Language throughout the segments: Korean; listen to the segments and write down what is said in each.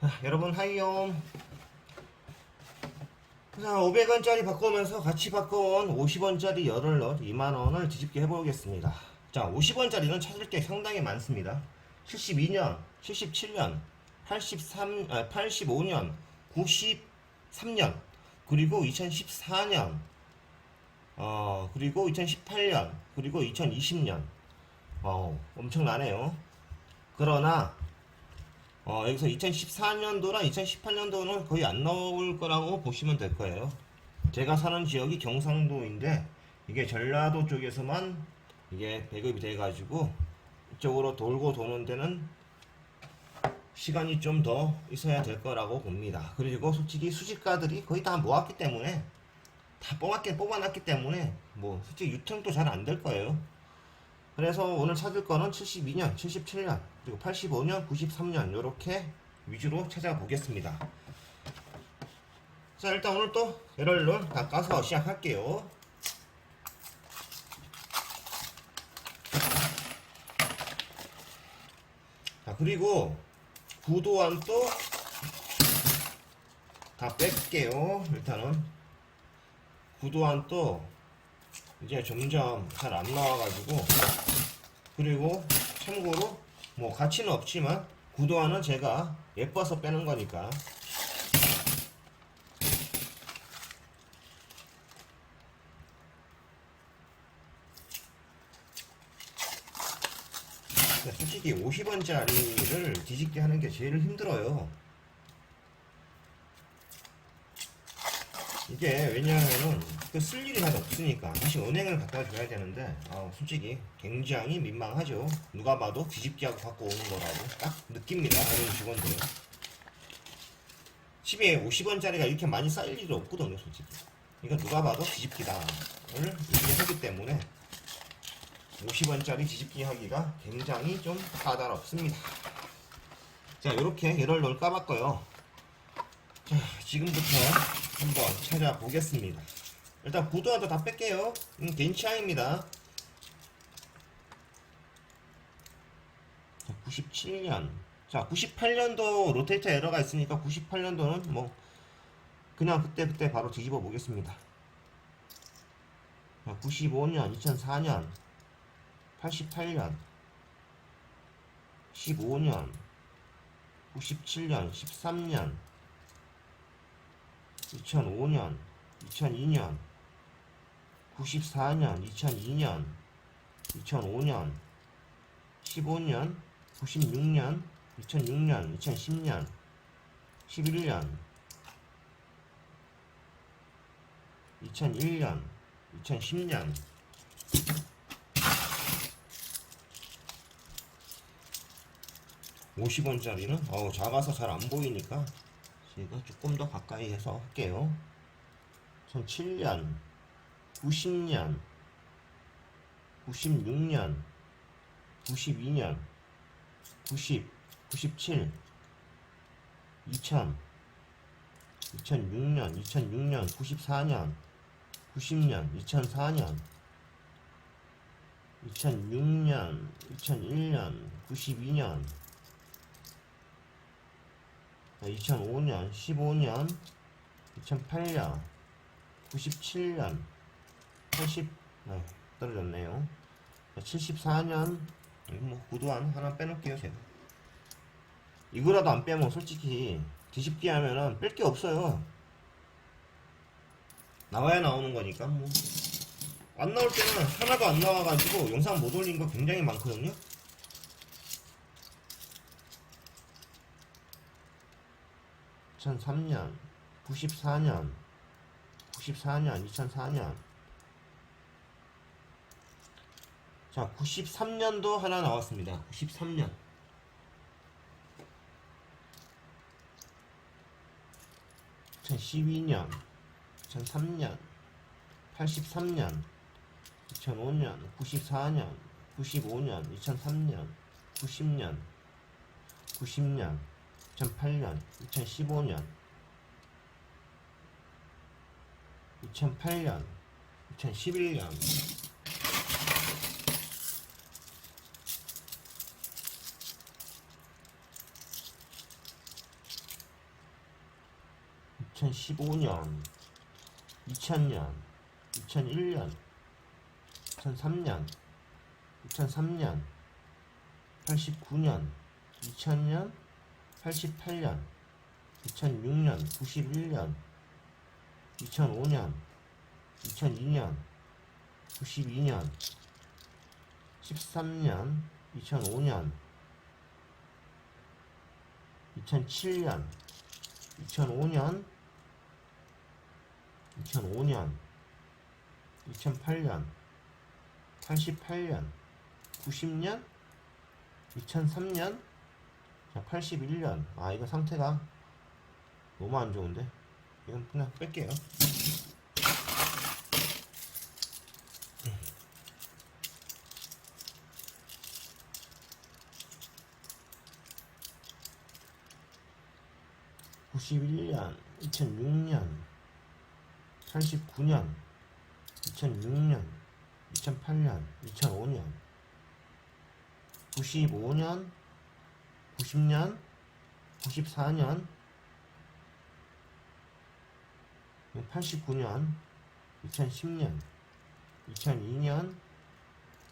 아, 여러분 하이용 자 500원짜리 바꾸면서 같이 바꿔온 50원짜리 열을 넣어 2만원을 뒤집게 해보겠습니다. 자 50원짜리는 찾을 게 상당히 많습니다. 72년 77년 83, 아, 85년 93년 그리고 2014년 어 그리고 2018년 그리고 2020년. 어 엄청나네요. 그러나 어, 여기서 2014년도나 2018년도는 거의 안 나올 거라고 보시면 될 거예요. 제가 사는 지역이 경상도인데 이게 전라도 쪽에서만 이게 배급이 돼가지고 이쪽으로 돌고 도는 데는 시간이 좀 더 있어야 될 거라고 봅니다. 그리고 솔직히 수집가들이 거의 다 모았기 때문에 다 뽑았기 뽑아놨기 때문에 뭐 솔직히 유통도 잘 안 될 거예요. 그래서 오늘 찾을 거는 72년, 77년, 그리고 85년, 93년 이렇게 위주로 찾아보겠습니다. 자 일단 오늘 또 열혈론 다 까서 시작할게요. 자 그리고 구도안 또 다 뺄게요. 일단은 구도안 또 이제 점점 잘 안 나와가지고 그리고 참고로 뭐 가치는 없지만 구도화는 제가 예뻐서 빼는 거니까. 솔직히 50원짜리를 뒤집게 하는 게 제일 힘들어요 이게 왜냐하면은 그쓸 일이 잘 없으니까 다시 은행을 갖다 줘야 되는데 아, 솔직히 굉장히 민망하죠. 누가 봐도 뒤집기하고 갖고 오는 거라고 딱 느낍니다 이런 직원들은. 집에 50원짜리가 이렇게 많이 쌓일 일이 없거든요 솔직히. 이거 누가 봐도 뒤집기다를 이렇게 하기 때문에 50원짜리 뒤집기 하기가 굉장히 좀 까다롭습니다. 자 이렇게 열을 넣을 까 봤고요. 자 지금부터 한번 찾아보겠습니다. 일단 구도화도 다 뺄게요. 음, 개인 취향입니다. 자, 97년. 자, 98년도 로테이터 에러가 있으니까 98년도는 뭐 그냥 그때 그때 바로 뒤집어 보겠습니다. 자, 95년, 2004년, 88년, 15년, 97년, 13년, 2005년, 2002년, 94년, 2002년, 2005년, 15년, 96년, 2006년, 2010년, 11년, 2001년, 2010년, (50원짜리는) 어우 작아서 잘 안 보이니까 제가 조금 더 가까이 해서 할게요. 2007년, 90년, 96년, 92년, 90, 97, 2000, 2006년, 2006년, 94년, 90년, 2004년, 2006년, 2001년, 92년, 2005년, 15년, 2008년, 97년, 80, 네, 떨어졌네요. 74년, 이거 뭐, 구도안 하나 빼놓을게요, 제가. 이거라도 안 빼면 솔직히 뒤집기 하면은 뺄 게 없어요. 나와야 나오는 거니까, 뭐. 안 나올 때는 하나도 안 나와가지고 영상 못 올린 거 굉장히 많거든요. 2003년, 94년, 94년, 2004년. 자, 93년도 하나 나왔습니다. 93년. (2012년) (2003년) (83년) (2005년) (94년) (95년) (2003년) (90년) (90년) 2008년, 2015년, 2008년, 2011년, 2015년, 2000년, 2001년, 2003년, 2003년, 89년, 2000년, 88년, 2006년, 91년, 2005년, 2002년, 92년, 13년, 2005년, 2007년, 2005년, 2005년, 2008년, 88년, 90년, 2003년, 자, 81년. 아, 이거 상태가 너무 안 좋은데? 이건 그냥 뺄게요. (91년) (2006년) (89년) (2006년) (2008년) (2005년) (95년) (90년) (94년) 89년, 2010년, 2002년,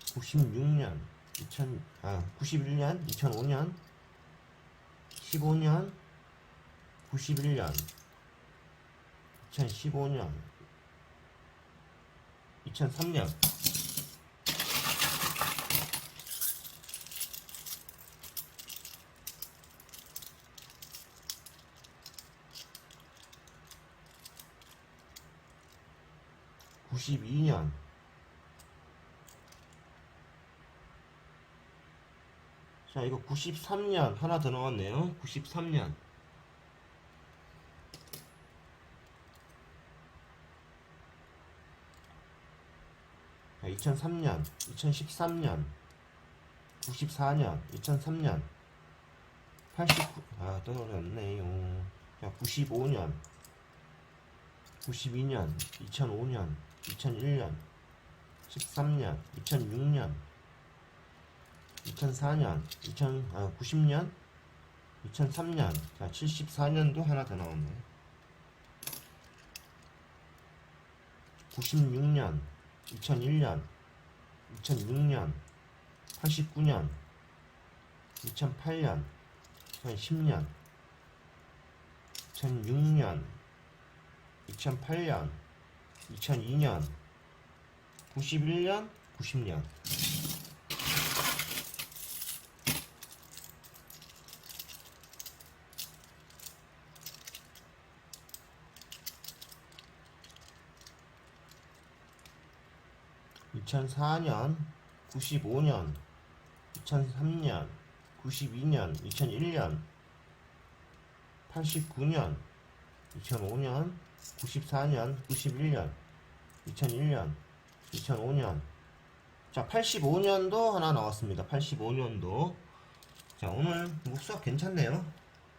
96년, 2000, 아, 91년, 2005년, 15년, 91년, 2015년, 2003년. 구십이 년 자, 이거 93년 하나 더 넣었네요. 93년. 자, 2003년, 2013년, 94년, 2003년, 89, 아, 떨어졌네요. 자, 95년, 92년, 2005년, 2001년, 13년, 2006년, 2004년, 2000, 아, 90년, 2003년, 자, 74년도 하나 더 나오네. 96년, 2001년, 2006년, 89년, 2008년, 2010년, 2006년, 2008년, 2002년, 91년, 90년. (2004년) (95년) (2003년) (92년) (2001년) (89년) (2005년) (94년) (91년) (2001년) (2005년) 자 85년도 하나 나왔습니다. 85년도. 자 오늘 목수학 괜찮네요.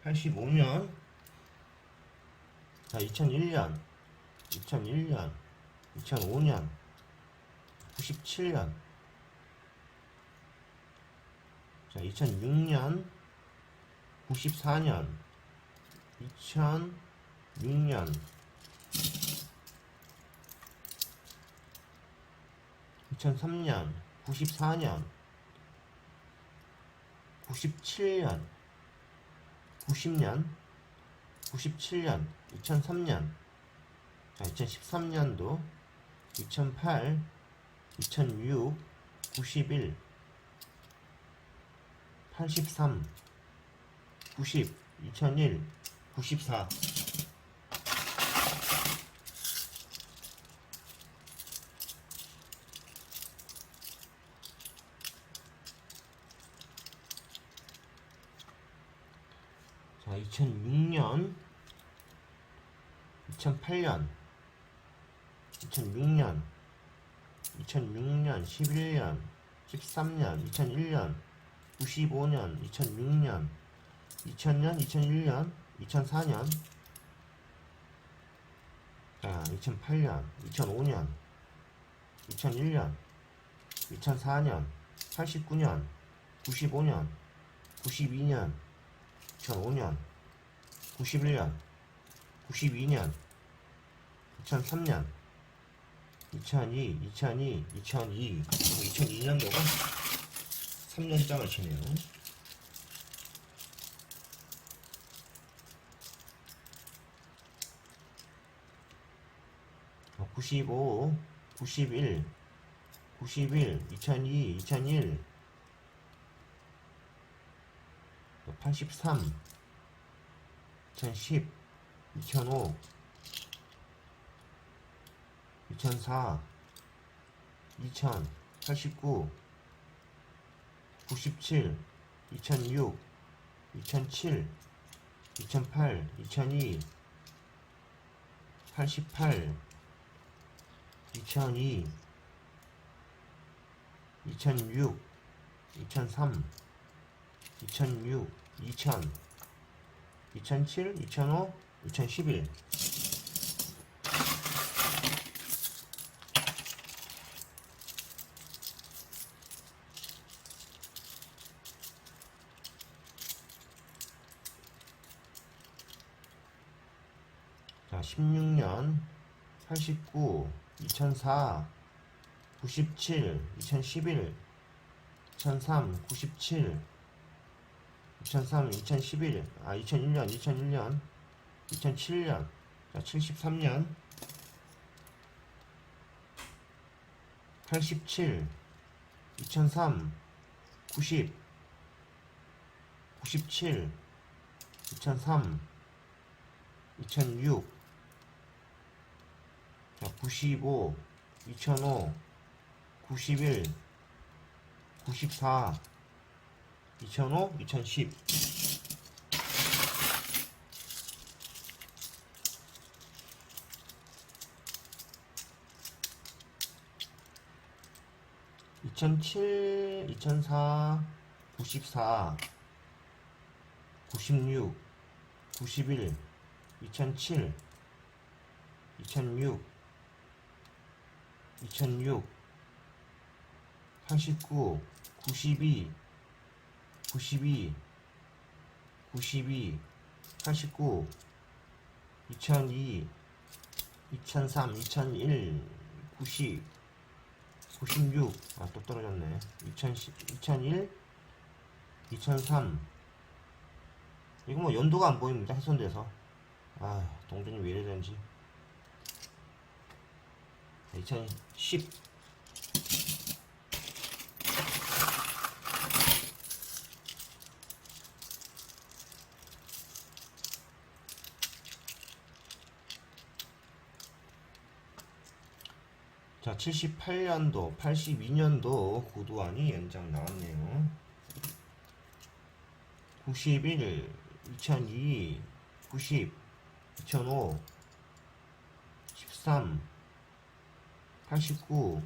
85년. 자 2001년 2001년 2005년 97년. 자 2006년 94년 2006년 2003년 94년 97년 90년 97년 2003년 자 2013년도 2008 2006 91 83 90 2001 94 자, 2006년 2008년 2006년 2006년 11년 13년 2001년 95년 2006년 2000년 2001년 2004년 자 2008년 2005년 2001년 2004년 89년 95년 92년 2005년 91년 92년, 2003년, 2002, 2002, 2002, 2002년도가 3년장을 치네요. 어, 95, 91, 91, 2002, 2001, 83, 2010, 2005, 2004, 2000, 89, 97, 2006, 2007, 2008, 2002, 88, 2002, 2006, 2003, 2006, 2000, 2007, 2005, 2011. 자, 16년, 89, 2004, 97, 2011, 2003, 97, 2003, 2011, 아, 2001년, 2001년, 2007년, 자, 73년, 87, 2003, 90, 97, 2003, 2006, 자, 95, 2005, 91, 94, 2005, 2010. (2007) (2004) (94) (96) (91) (2007) (2006) (2006) (89) (92) 92 92 89 2002 2003 2001 90 96 아 또 떨어졌네. 2010 2001 2003 이거 뭐 연도가 안 보입니다 훼손돼서. 아 동전이 왜 이래 되는지. 2010 자, 78년도, 82년도 구두안이 연장 나왔네요. 91, 2002, 90, 2005, 13, 89,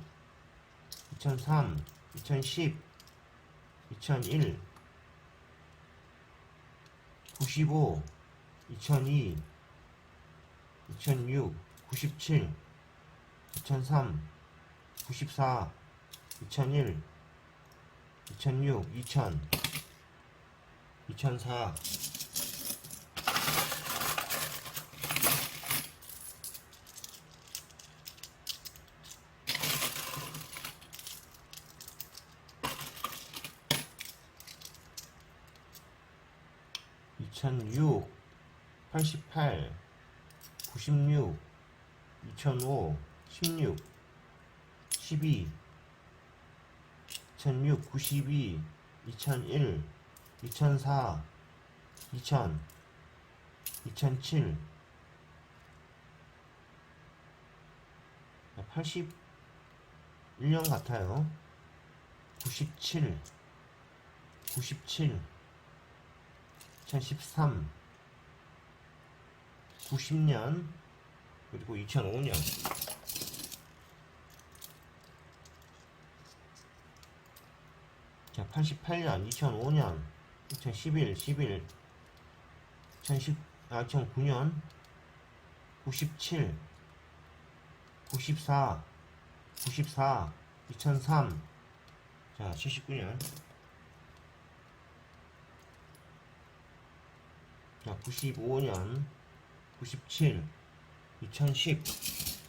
2003, 2010, 2001, 95, 2002, 2006, 97, 2003, 94, 2001, 2006, 2000, 2004, (2006) (88) (96) (2005) (16) 12 2006 92 2001 2004 2000 2007 81년 같아요. 97 97 2013 90년 그리고 2005년 자, 88년, 2005년, 2011, 11, 2010, 아, 2009년, 97, 94, 94, 2003, 자, 79년, 자, 95년, 97 2010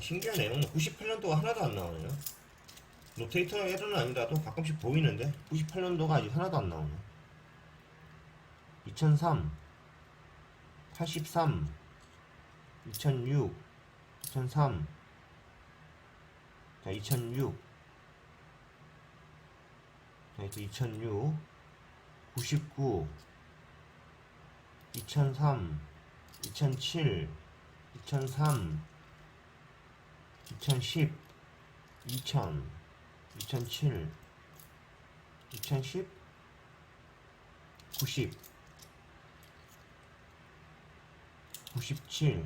신기하네요 98년도가 하나도 안 나오네요. 로테이터 에러는 아니라도 가끔씩 보이는데 98년도가 아직 하나도 안 나오네. 2003 83 2006 2003 자, 2006 자, 이제 2006 99 2003 2007 2003 2010 2000 2007 2010 90 97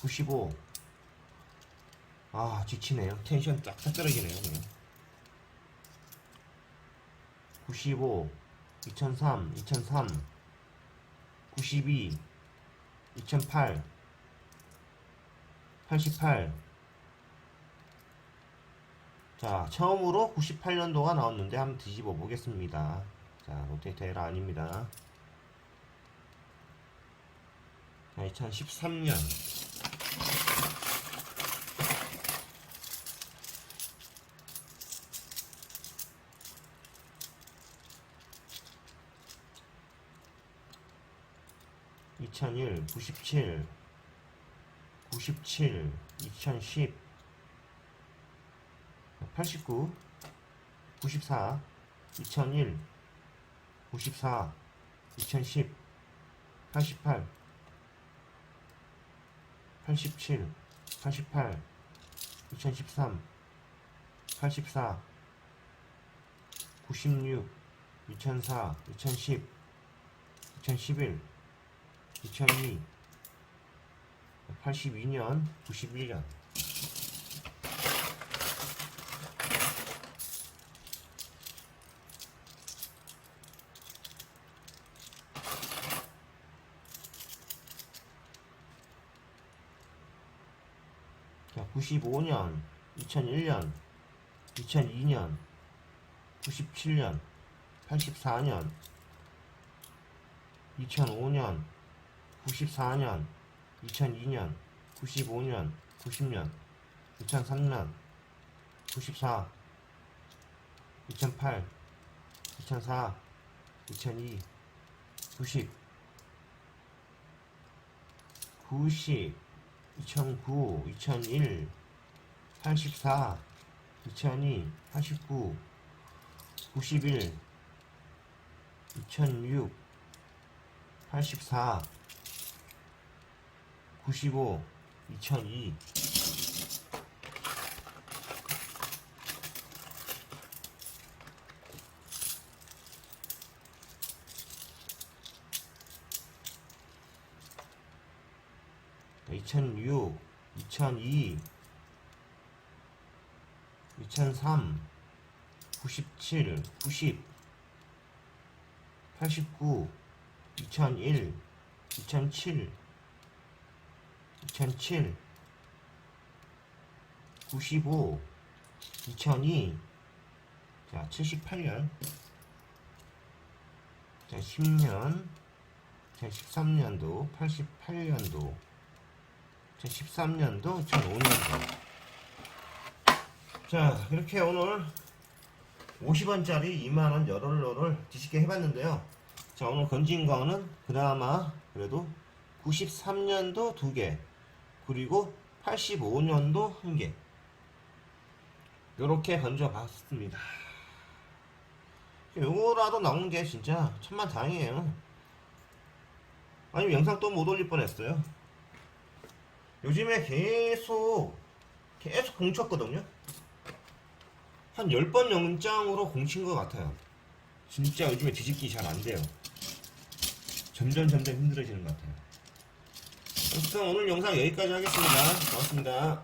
95 아 지치네요. 텐션 쫙쫙 떨어지네요 그냥. 95 2003 2003 92 2008 88 자, 처음으로 98년도가 나왔는데 한번 뒤집어 보겠습니다. 자, 롯데이터 에러 아닙니다. 자, 2013년. (2001) (97) (97) (2010) 89 94 2001 94 2010 88 87 88 2013 84 96 2004 2010 2011 2002 82년 91년. 자, 95년, 2001년, 2002년, 97년, 84년, 2005년, 94년, 2002년, 95년, 90년, 2003년, 94, 2008, 2004, 2002, 90, 90, 2009, 2001, 84, 2002, 89, 91, 2006, 84, 95, 2002. 자, 2006, 2002, 2003, 97, 90, 89, 2001, 2007, 2007, 95, 2002, 자, 78년, 자, 10년, 자, 13년도, 88년도, 2013년도, 2005년도. 자, 이렇게 오늘 50원짜리 2만원 여럴로를 뒤집게 해봤는데요. 자, 오늘 건진 거는 그나마 그래도 93년도 2개, 그리고 85년도 1개. 요렇게 건져봤습니다. 요거라도 나온 게 진짜 천만 다행이에요. 아니, 영상 또 못 올릴 뻔 했어요. 요즘에 계속 계속 공쳤거든요. 한 10번 영장으로 공친 것 같아요. 진짜 요즘에 뒤집기 잘 안 돼요. 점점 점점 힘들어지는 것 같아요. 어쨌든 오늘 영상 여기까지 하겠습니다. 고맙습니다.